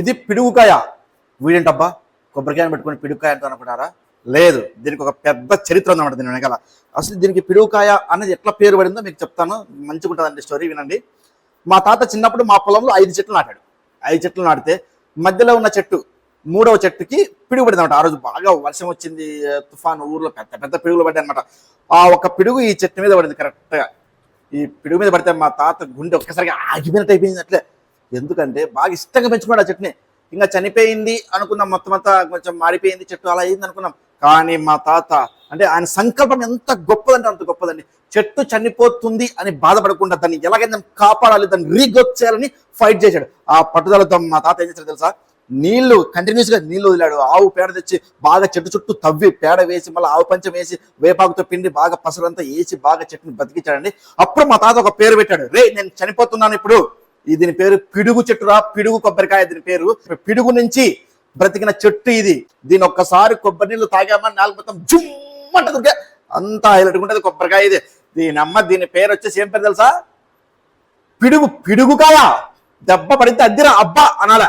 ఇది పిడుగుకాయ. వీడేంటబ్బా? కొబ్బరికాయని పెట్టుకుని పిడుగుకాయ అంటూ అనుకుంటారా? లేదు. దీనికి ఒక పెద్ద చరిత్ర ఉందన్నమాట దీని వెనకాల. అసలు దీనికి పిడుగుకాయ అనేది ఎట్లా పేరు పడిందో మీకు చెప్తాను. మంచిగా ఉంటుందండి స్టోరీ వినండి. మా తాత చిన్నప్పుడు మా పొలంలో ఐదు చెట్లు నాటాడు. ఐదు చెట్లు నాటితే మధ్యలో ఉన్న చెట్టు మూడవ చెట్టుకి పిడుగు పడింది అనమాట ఆ రోజు బాగా వర్షం వచ్చింది తుఫాను ఊర్లో పెద్ద పెద్ద పిడుగులు పడ్డాయి అనమాట ఆ ఒక పిడుగు ఈ చెట్టు మీద పడింది కరెక్ట్గా ఈ పిడుగు మీద పడితే మా తాత గుండె ఒక్కసారిగా ఆగిపోయినట్టు అయిపోయింది అట్లే. ఎందుకంటే బాగా ఇష్టంగా పెంచుకున్నాడు ఆ చెట్టుని. ఇంకా చనిపోయింది అనుకున్నాం మొత్తం అంతా కొంచెం మారిపోయింది చెట్టు అలా అయింది అనుకున్నాం. కానీ మా తాత అంటే ఆయన సంకల్పం ఎంత గొప్పదంటే అంత గొప్పదండి. చెట్టు చనిపోతుంది అని బాధపడకుండా దాన్ని ఎలాగైనా కాపాడాలి దాన్ని రీగ్రోత్ చేయాలని ఫైట్ చేశాడు. ఆ పట్టుదలతో మా తాత ఏం చేశాడు తెలుసా? నీళ్ళు కంటిన్యూస్గా నీళ్ళు వదిలాడు. ఆవు పేడ తెచ్చి బాగా చెట్టు చుట్టూ తవ్వి పేడ వేసి మళ్ళీ ఆవు పంచం వేసి వేపాకుతో పిండి బాగా పసరంతా వేసి బాగా చెట్టుని బతికించాడండి. అప్పుడు మా తాత ఒక పేరు పెట్టాడు. రే నేను చనిపోతున్నాను ఇప్పుడు. దీని పేరు పిడుగు చెట్టురా పిడుగు కొబ్బరికాయ దీని పేరు. పిడుగు నుంచి బ్రతికిన చెట్టు ఇది. దీని ఒక్కసారి కొబ్బరి నీళ్ళు తాగామని నాలుగు మొత్తం జుమ్మంటది అంతా హైలైట్ ఉంటుంది కొబ్బరికాయ ఇది. దీని అమ్మ దీని పేరు వచ్చేసి ఏం పేరు తెలుసా? పిడుగు పిడుగుకాయ దెబ్బ పడితే అద్దెరా అబ్బా అనాల.